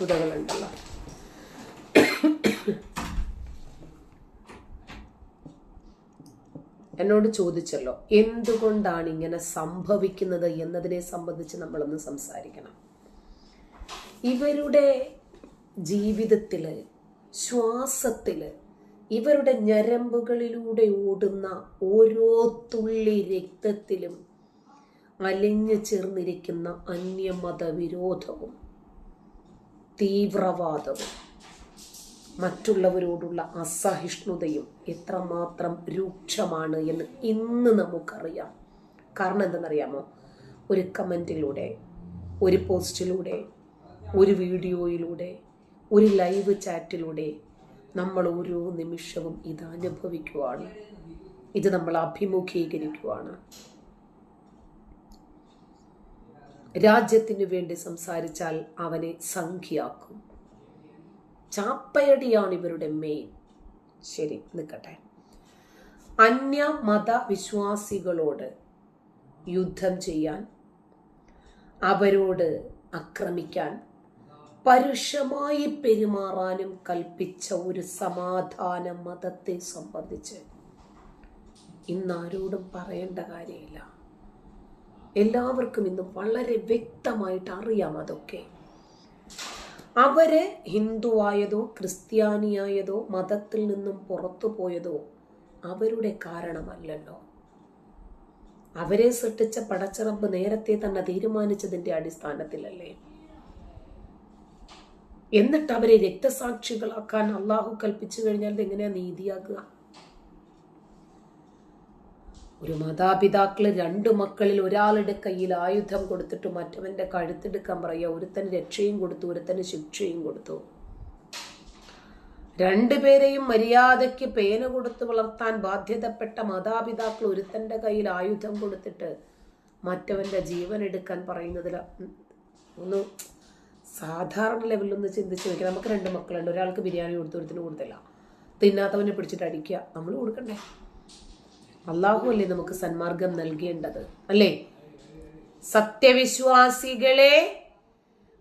വസ്തുതകളുണ്ടല്ലോ. എന്നോട് ചോദിച്ചല്ലോ എന്തുകൊണ്ടാണ് ഇങ്ങനെ സംഭവിക്കുന്നത് എന്നതിനെ സംബന്ധിച്ച് നമ്മളൊന്ന് സംസാരിക്കണം. ഇവരുടെ ജീവിതത്തിൽ ശ്വാസത്തിൽ ഇവരുടെ ഞരമ്പുകളിലൂടെ ഓടുന്ന ഓരോ തുള്ളി രക്തത്തിലും അലിഞ്ഞു ചേർന്നിരിക്കുന്ന അന്യമത വിരോധവും തീവ്രവാദവും മറ്റുള്ളവരോടുള്ള അസഹിഷ്ണുതയും എത്രമാത്രം രൂക്ഷമാണ് എന്ന് ഇന്ന് നമുക്കറിയാം. കാരണം എന്തെന്നറിയാമോ? ഒരു കമന്റിലൂടെ ഒരു പോസ്റ്റിലൂടെ ഒരു വീഡിയോയിലൂടെ ഒരു ലൈവ് ചാറ്റിലൂടെ നമ്മൾ ഓരോ നിമിഷവും ഇത് അനുഭവിക്കുവാണ്. ഇത് നമ്മൾ അഭിമുഖീകരിക്കുവാണ്. രാജ്യത്തിനു വേണ്ടി സംസാരിച്ചാൽ അവനെ സംഖ്യയാക്കും. ചാപ്പയടിയാണ് ഇവരുടെ മെയിൻ ശരി നിൽക്കട്ടെ. അന്യ മതവിശ്വാസികളോട് യുദ്ധം ചെയ്യാൻ അവരോട് ആക്രമിക്കാൻ പരുഷമായി പെരുമാറാനും കൽപ്പിച്ച ഒരു സമാധാന മതത്തെ സംബന്ധിച്ച് ഇന്നാരോടും പറയേണ്ട കാര്യമില്ല. എല്ലാവർക്കും ഇന്ന് വളരെ വ്യക്തമായിട്ട് അറിയാം അതൊക്കെ. അവർ ഹിന്ദുവായതോ ക്രിസ്ത്യാനിയായതോ മതത്തിൽ നിന്നും പുറത്തു പോയതോ അവരുടെ കാരണമല്ലല്ലോ. അവരെ സൃഷ്ടിച്ച പടച്ചിറമ്പ് നേരത്തെ തന്നെ തീരുമാനിച്ചതിന്റെ അടിസ്ഥാനത്തിലല്ലേ? എന്നിട്ട് അവരെ രക്തസാക്ഷികളാക്കാൻ അള്ളാഹു കൽപ്പിച്ചു കഴിഞ്ഞാൽ എങ്ങനെയാ നീതിയാകുക ഒരു മാതാപിതാക്കൾ രണ്ട് മക്കളിൽ ഒരാളുടെ കയ്യിൽ ആയുധം കൊടുത്തിട്ട് മറ്റവന്റെ കഴുത്തെടുക്കാൻ പറയുക. ഒരുത്തന് രക്ഷയും കൊടുത്തു ഒരുത്തന് ശിക്ഷയും കൊടുത്തു. രണ്ടുപേരെയും മര്യാദയ്ക്ക് പേന കൊടുത്ത് വളർത്താൻ ബാധ്യതപ്പെട്ട മാതാപിതാക്കൾ ഒരുത്തന്റെ കയ്യിൽ ആയുധം കൊടുത്തിട്ട് മറ്റവന്റെ ജീവൻ എടുക്കാൻ പറയുന്നതിൽ ഒന്ന് സാധാരണ ലെവലിൽ ഒന്ന് ചിന്തിച്ച് നോക്കി നമുക്ക് രണ്ട് മക്കളുണ്ട്. ഒരാൾക്ക് ബിരിയാണി കൊടുത്തു ഒരുത്തിന് കൊടുത്തില്ല തിന്നാത്തവനെ പിടിച്ചിട്ട് അടിക്കുക. നമ്മൾ കൊടുക്കണ്ടേ? അള്ളാഹു അല്ലേ നമുക്ക് സന്മാർഗം നൽകേണ്ടത് അല്ലേ? സത്യവിശ്വാസികളെ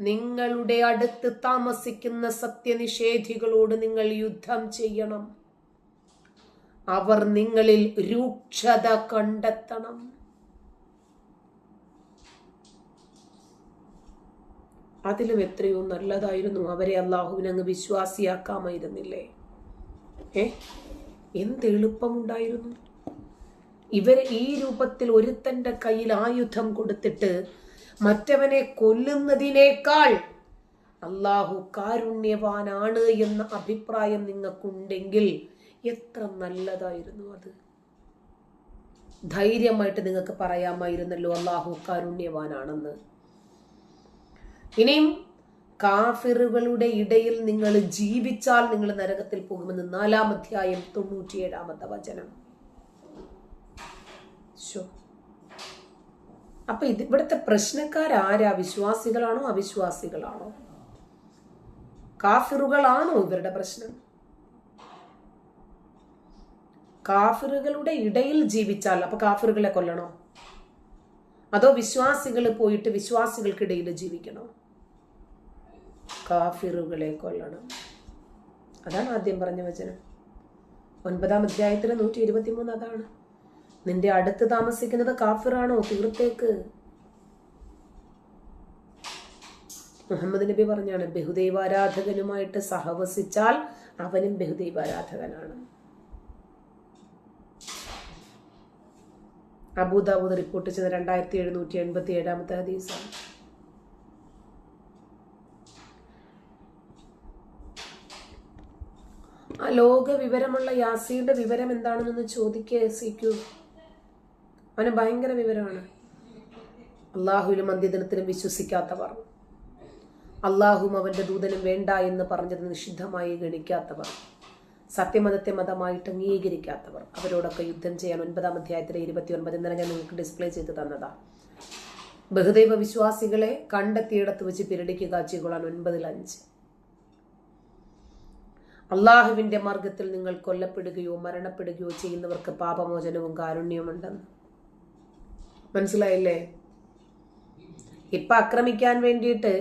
നിങ്ങളുടെ അടുത്ത് താമസിക്കുന്ന സത്യനിഷേധികളോട് നിങ്ങൾ യുദ്ധം ചെയ്യണം. അവർ നിങ്ങളിൽ രൂക്ഷത കണ്ടെത്തണം. അതിലും എത്രയോ നല്ലതായിരുന്നു അവരെ അള്ളാഹുവിനെ അങ്ങ് വിശ്വാസിയാക്കാമായിരുന്നില്ലേ? ഏ? എന്ത് എളുപ്പമുണ്ടായിരുന്നു? ഇവരെ ഈ രൂപത്തിൽ ഒരുത്തന്റെ കയ്യിൽ ആയുധം കൊടുത്തിട്ട് മറ്റവനെ കൊല്ലുന്നതിനേക്കാൾ അള്ളാഹു കാരുണ്യവാനാണ് എന്ന അഭിപ്രായം നിങ്ങൾക്കുണ്ടെങ്കിൽ എത്ര നല്ലതായിരുന്നു അത്? ധൈര്യമായിട്ട് നിങ്ങൾക്ക് പറയാമായിരുന്നല്ലോ അള്ളാഹു കാരുണ്യവാനാണെന്ന്. ഇനിയും കാഫിറുകളുടെ ഇടയിൽ നിങ്ങൾ ജീവിച്ചാൽ നിങ്ങൾ നരകത്തിൽ പോകുമെന്ന് നാലാം അധ്യായം തൊണ്ണൂറ്റിയേഴാമത്തെ വചനം. അപ്പൊ ഇത് ഇവിടുത്തെ പ്രശ്നക്കാരാരാ? വിശ്വാസികളാണോ അവിശ്വാസികളാണോ? കാഫിറുകളാണോ ഇവരുടെ പ്രശ്നം? കാഫിറുകളുടെ ഇടയിൽ ജീവിച്ചാൽ അപ്പൊ കാഫിറുകളെ കൊല്ലണോ? അതോ വിശ്വാസികൾ പോയിട്ട് വിശ്വാസികൾക്കിടയിൽ ജീവിക്കണോ? കാഫിറുകളെ കൊല്ലണം. അതാണ് ആദ്യം പറഞ്ഞ വചനം. ഒൻപതാം അധ്യായത്തിലെ നൂറ്റി ഇരുപത്തി മൂന്ന് അതാണ്. നിന്റെ അടുത്ത് താമസിക്കുന്നത് കാഫിറാണോ? തീർത്തേക്ക്. മുഹമ്മദ് നബി പറഞ്ഞാണ് ബഹുദൈവാരാധകനുമായിട്ട് സഹവസിച്ചാൽ അവനും ബഹുദൈവാരാധകനാണ്. അബൂദാബൂദ് റിപ്പോർട്ട് ചെയ്ത രണ്ടായിരത്തി എഴുന്നൂറ്റി എൺപത്തി ഏഴാമത്തെ ഹദീസാണ്. ആ ലോക വിവരമുള്ള യാസിയുടെ വിവരം എന്താണെന്നൊന്ന് ചോദിക്കേ സിക്കു അവന് ഭയങ്കര വിവരമാണ്. അള്ളാഹുവിലും അന്ത്യദിനത്തിലും വിശ്വസിക്കാത്തവർ. അള്ളാഹും അവന്റെ ദൂതനും വേണ്ട എന്ന് പറഞ്ഞത് നിഷിദ്ധമായി ഗണിക്കാത്തവർ. സത്യമതത്തെ മതമായിട്ട് അംഗീകരിക്കാത്തവർ. അവരോടൊക്കെ യുദ്ധം ചെയ്യാൻ ഒൻപതാം അധ്യായത്തിലെ ഇരുപത്തി ഒൻപത് ഇന്നലെ ഞാൻ നിങ്ങൾക്ക് ഡിസ്പ്ലേ ചെയ്ത് തന്നതാ. ബഹുദൈവ വിശ്വാസികളെ കണ്ടെത്തിയിടത്ത് വെച്ച് പിരടിക്ക് കാച്ചിക്കൊള്ളാൻ ഒൻപതിൽ അഞ്ച്. അള്ളാഹുവിന്റെ മാർഗത്തിൽ നിങ്ങൾ കൊല്ലപ്പെടുകയോ മരണപ്പെടുകയോ ചെയ്യുന്നവർക്ക് പാപമോചനവും കാരുണ്യവുമുണ്ടെന്ന്. മനസ്സിലായില്ലേ? ഇപ്പൊ ആക്രമിക്കാൻ വേണ്ടിയിട്ട്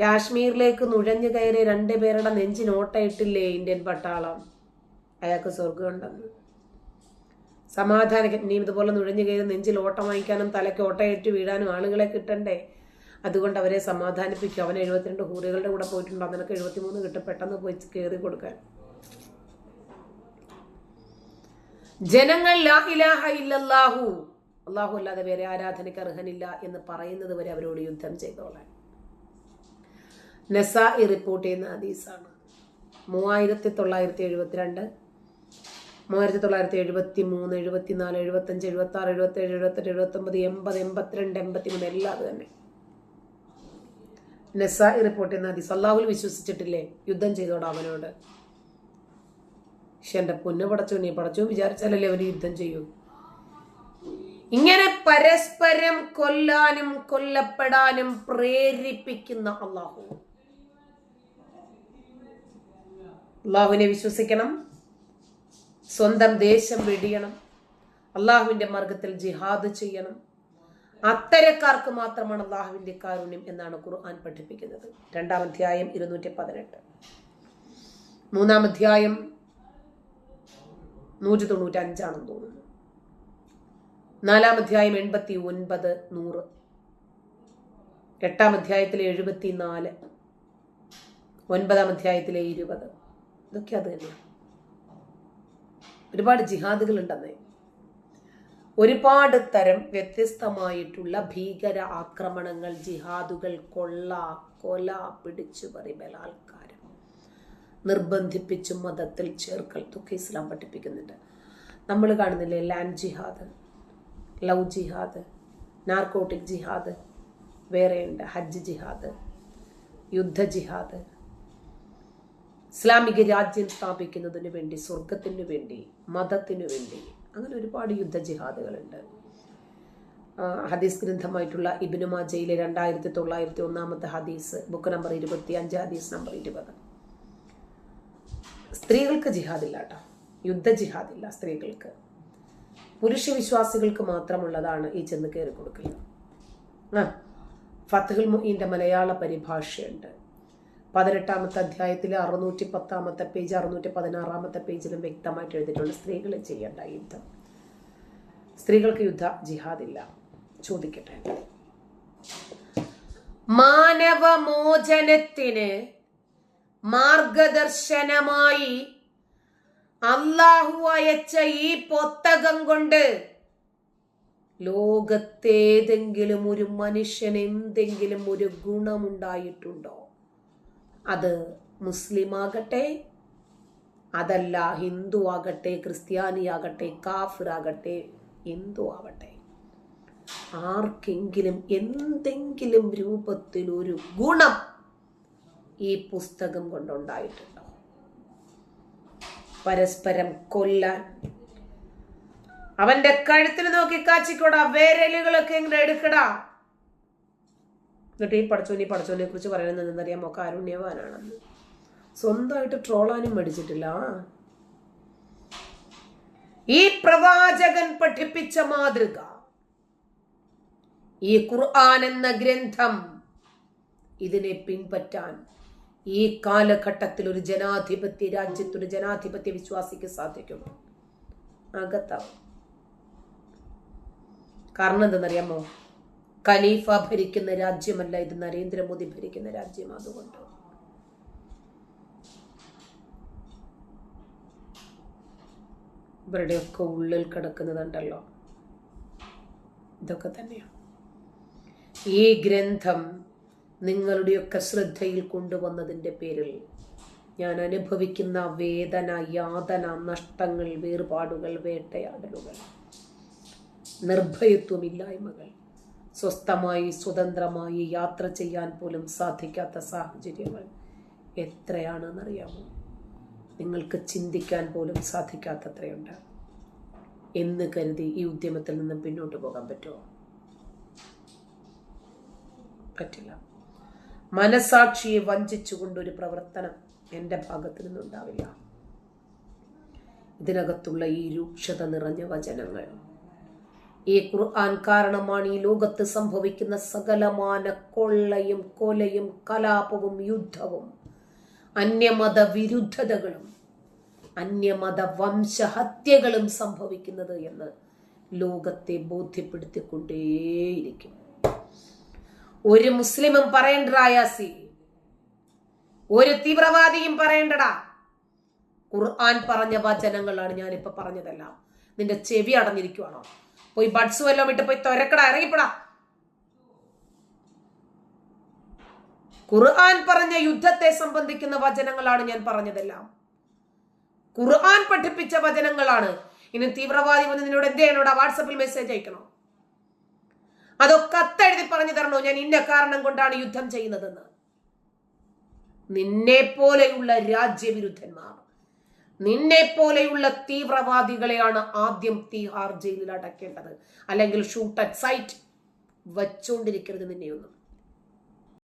കാശ്മീരിലേക്ക് നുഴഞ്ഞു കയറി രണ്ടുപേരുടെ നെഞ്ചിന് ഓട്ടയിട്ടില്ലേ ഇന്ത്യൻ പട്ടാളം? അയാൾക്ക് സ്വർഗം ഉണ്ടെന്ന്. സമാധാന നീ ഇതുപോലെ നുഴഞ്ഞു കയറി നെഞ്ചിൽ ഓട്ടം വാങ്ങിക്കാനും തലയ്ക്ക് ഓട്ടയേറ്റ് വീഴാനും ആളുകളെ കിട്ടണ്ടേ? അതുകൊണ്ട് അവരെ സമാധാനിപ്പിക്കും. അവൻ എഴുപത്തിരണ്ട് ഹൂറികളുടെ കൂടെ പോയിട്ടുണ്ടോ? നിനക്ക് എഴുപത്തിമൂന്ന് കിട്ടും. പെട്ടെന്ന് പോയി കയറി കൊടുക്കാൻ. ജനങ്ങൾ അള്ളാഹു അല്ലാതെ വേറെ ആരാധനയ്ക്ക് അർഹനില്ല എന്ന് പറയുന്നത് വരെ അവരോട് യുദ്ധം ചെയ്തോളാൻ നസായി റിപ്പോർട്ട് ചെയ്യുന്ന ഹദീസാണ്. മൂവായിരത്തി തൊള്ളായിരത്തി എഴുപത്തിരണ്ട് മൂവായിരത്തി തൊള്ളായിരത്തി എഴുപത്തി മൂന്ന് എഴുപത്തിനാല് എഴുപത്തഞ്ച് എഴുപത്തി ആറ് എഴുപത്തി ഏഴ് എഴുപത്തെട്ട് എഴുപത്തൊമ്പത് എൺപത് എൺപത്തിരണ്ട് എൺപത്തി മൂന്ന് എല്ലാം അത് തന്നെ. നസായി റിപ്പോർട്ട് ചെയ്യുന്ന ഹദീസ് അള്ളാഹുൽ വിശ്വസിച്ചിട്ടില്ലേ? യുദ്ധം ചെയ്തോടാം അവനോട്. പക്ഷെ എന്റെ പൊന്നു നീ പടച്ചു വിചാരിച്ചാലല്ലേ അവർ യുദ്ധം ചെയ്യൂ. ഇങ്ങനെ പരസ്പരം കൊല്ലാനും കൊല്ലപ്പെടാനും പ്രേരിപ്പിക്കുന്ന അള്ളാഹു അള്ളാഹുവിനെ വിശ്വസിക്കണം സ്വന്തം ദേശം വെടിയണം അള്ളാഹുവിന്റെ മാർഗത്തിൽ ജിഹാദ് ചെയ്യണം. അത്തരക്കാർക്ക് മാത്രമാണ് അള്ളാഹുവിന്റെ കാരുണ്യം എന്നാണ് ഖുർആൻ പഠിപ്പിക്കുന്നത്. രണ്ടാം അധ്യായം ഇരുന്നൂറ്റി പതിനെട്ട്. മൂന്നാം അധ്യായം നൂറ്റി തൊണ്ണൂറ്റി അഞ്ചാണെന്ന് തോന്നുന്നു. നാലാം അധ്യായം എൺപത്തി ഒൻപത് നൂറ്. എട്ടാം അധ്യായത്തിലെ എഴുപത്തി നാല് ഒൻപതാം അധ്യായത്തിലെ ഇരുപത്. ഇതൊക്കെ അത് തന്നെയാണ് ഒരുപാട് ജിഹാദുകൾ ഉണ്ടെന്നേ ഒരുപാട് തരം വ്യത്യസ്തമായിട്ടുള്ള ഭീകര ആക്രമണങ്ങൾ ജിഹാദുകൾ കൊള്ള കൊല പിടിച്ചുപറി ബലാത്കാരം നിർബന്ധിപ്പിച്ചും മതത്തിൽ ചേർക്കൽ ഇതൊക്കെ ഇസ്ലാം പഠിപ്പിക്കുന്നുണ്ട്. നമ്മൾ കാണുന്നില്ലേ ലാൻഡ് ജിഹാദ് ലവ് ജിഹാദ് നാർക്കോട്ടിക് ജിഹാദ് വേറെയുണ്ട് ഹജ്ജ് ജിഹാദ് യുദ്ധ ജിഹാദ്. ഇസ്ലാമിക രാജ്യം സ്ഥാപിക്കുന്നതിന് വേണ്ടി സ്വർഗത്തിന് വേണ്ടി മതത്തിനു വേണ്ടി അങ്ങനെ ഒരുപാട് യുദ്ധ ജിഹാദുകളുണ്ട്. ഹദീസ് ഗ്രന്ഥമായിട്ടുള്ള ഇബിനുമാജയിലെ രണ്ടായിരത്തി തൊള്ളായിരത്തി ഒന്നാമത്തെ ഹദീസ് ബുക്ക് നമ്പർ ഇരുപത്തി അഞ്ച് ഹദീസ് നമ്പർ ഇരുപത്. സ്ത്രീകൾക്ക് ജിഹാദില്ല കേട്ടോ യുദ്ധ ജിഹാദില്ല സ്ത്രീകൾക്ക്. പുരുഷ വിശ്വാസികൾക്ക് മാത്രമുള്ളതാണ് ഈ ചെന്ന് കയറി കൊടുക്കൽ ആ ഫത്തുൽ മുഹീന്റെ മലയാള പരിഭാഷയുണ്ട്. പതിനെട്ടാമത്തെ അധ്യായത്തിലെ അറുന്നൂറ്റി പത്താമത്തെ പേജ് അറുന്നൂറ്റി പതിനാറാമത്തെ പേജിലും വ്യക്തമായിട്ട് എഴുതിയിട്ടുണ്ട് സ്ത്രീകൾ ചെയ്യേണ്ട യുദ്ധം. സ്ത്രീകൾക്ക് യുദ്ധ ജിഹാദില്ല. ചോദിക്കട്ടെ. മാനവമോചനത്തിന് മാർഗദർശനമായി അള്ളാഹു അയച്ച ഈ പൊത്തകം കൊണ്ട് ലോകത്തേതെങ്കിലും ഒരു മനുഷ്യന് എന്തെങ്കിലും ഒരു ഗുണമുണ്ടായിട്ടുണ്ടോ? അത് മുസ്ലിം ആകട്ടെ അതല്ല ഹിന്ദു ആകട്ടെ ക്രിസ്ത്യാനിയാകട്ടെ കാഫിറാകട്ടെ എന്തു ആവട്ടെ ആർക്കെങ്കിലും എന്തെങ്കിലും രൂപത്തിൽ ഒരു ഗുണം ഈ പുസ്തകം കൊണ്ടുണ്ടായിട്ടുണ്ടോ? പരസ്പരം കൊല്ലാൻ. അവന്റെ കഴുത്തിന് നോക്കി കാച്ചിക്കോടാ വേരലുകളൊക്കെ ഇങ്ങനെ എടുക്കടാ. എന്നിട്ട് ഈ പടച്ചോനി പടച്ചോനെ കുറിച്ച് പറയുന്നത് മോക്ക കാരുണ്യവാനാണെന്ന്. സ്വന്തമായിട്ട് ട്രോളാനും മടിച്ചിട്ടില്ല. ഈ പ്രവാചകൻ പഠിപ്പിച്ച മാതൃക. ഈ ഖുർആൻ എന്ന ഗ്രന്ഥം ഇതിനെ പിൻപറ്റാൻ ഈ കാലഘട്ടത്തിൽ ഒരു ജനാധിപത്യ രാജ്യത്ത് ഒരു ജനാധിപത്യ വിശ്വാസിക്ക് സാധിക്കും അകത്താവും. കാരണം എന്തെന്നറിയാമോ ഖലീഫ ഭരിക്കുന്ന രാജ്യമല്ല ഇത് നരേന്ദ്രമോദി ഭരിക്കുന്ന രാജ്യം അതുകൊണ്ട്. ഇവരുടെയൊക്കെ ഉള്ളിൽ കിടക്കുന്നതുണ്ടല്ലോ ഇതൊക്കെ തന്നെയാണ് ഈ ഗ്രന്ഥം നിങ്ങളുടെയൊക്കെ ശ്രദ്ധയിൽ കൊണ്ടുവന്നതിന്റെ പേരിൽ ഞാൻ അനുഭവിക്കുന്ന വേദന യാതന നഷ്ടങ്ങൾ വേർപാടുകൾ വേട്ടയാടലുകൾ നിർഭയത്വമില്ലായ്മകൾ സ്വസ്ഥമായി സ്വതന്ത്രമായി യാത്ര ചെയ്യാൻ പോലും സാധിക്കാത്ത സാഹചര്യങ്ങൾ എത്രയാണെന്നറിയാമോ? നിങ്ങൾക്ക് ചിന്തിക്കാൻ പോലും സാധിക്കാത്തത്രയുണ്ട്. എന്ന് കരുതി ഈ ഉദ്യമത്തിൽ നിന്നും പിന്നോട്ട് പോകാൻ പറ്റുമോ? പറ്റില്ല. മനസാക്ഷിയെ വഞ്ചിച്ചുകൊണ്ടൊരു പ്രവർത്തനം എന്റെ ഭാഗത്ത് നിന്നുണ്ടാവില്ല. ഇതിനകത്തുള്ള ഈ രൂക്ഷത നിറഞ്ഞ വചനങ്ങൾ. ഈ ഖുർആൻ കാരണമാണ് ഈ ലോകത്ത് സംഭവിക്കുന്ന സകലമാന കൊള്ളയും കൊലയും കലാപവും യുദ്ധവും അന്യമത വിരുദ്ധതകളും അന്യമത വംശഹത്യകളും സംഭവിക്കുന്നത് എന്ന് ലോകത്തെ ബോധ്യപ്പെടുത്തിക്കൊണ്ടേയിരിക്കും. ഒരു മുസ്ലിമും പറയണ്ടടാ യാസി. ഒരു തീവ്രവാദിയും പറയണ്ടടാ. ഖുർആൻ പറഞ്ഞ വചനങ്ങളാണ് ഞാനിപ്പോ പറഞ്ഞതെല്ലാം. നിന്റെ ചെവി അടഞ്ഞിരിക്കുവാണോ? പോയി ബഡ്സ് വല്ലതും ഇട്ട് പോയി തൊരക്കടാ ഇറങ്ങിപ്പെടാ. ഖുർആൻ പറഞ്ഞ യുദ്ധത്തെ സംബന്ധിക്കുന്ന വചനങ്ങളാണ് ഞാൻ പറഞ്ഞതെല്ലാം. ഖുർആൻ പഠിപ്പിച്ച വചനങ്ങളാണ്. ഇനി തീവ്രവാദി വന്ന് നിന്നോട് എന്ത് ചെയ്യണോടാ? വാട്സപ്പിൽ മെസ്സേജ് അയക്കണോ? അതോ കത്തെഴുതി പറഞ്ഞു തരണോ? ഞാൻ ഇന്ന കാരണം കൊണ്ടാണ് യുദ്ധം ചെയ്യുന്നതെന്ന്. നിന്നെ പോലെയുള്ള രാജ്യവിരുദ്ധന്മാർ നിന്നെ പോലെയുള്ള തീവ്രവാദികളെയാണ് ആദ്യം തീഹാർ ജയിലിൽ അടക്കേണ്ടത്. അല്ലെങ്കിൽ ഷൂട്ട് അറ്റ് സൈറ്റ് വച്ചുകൊണ്ടിരിക്കരുത് നിന്നെയൊന്നും.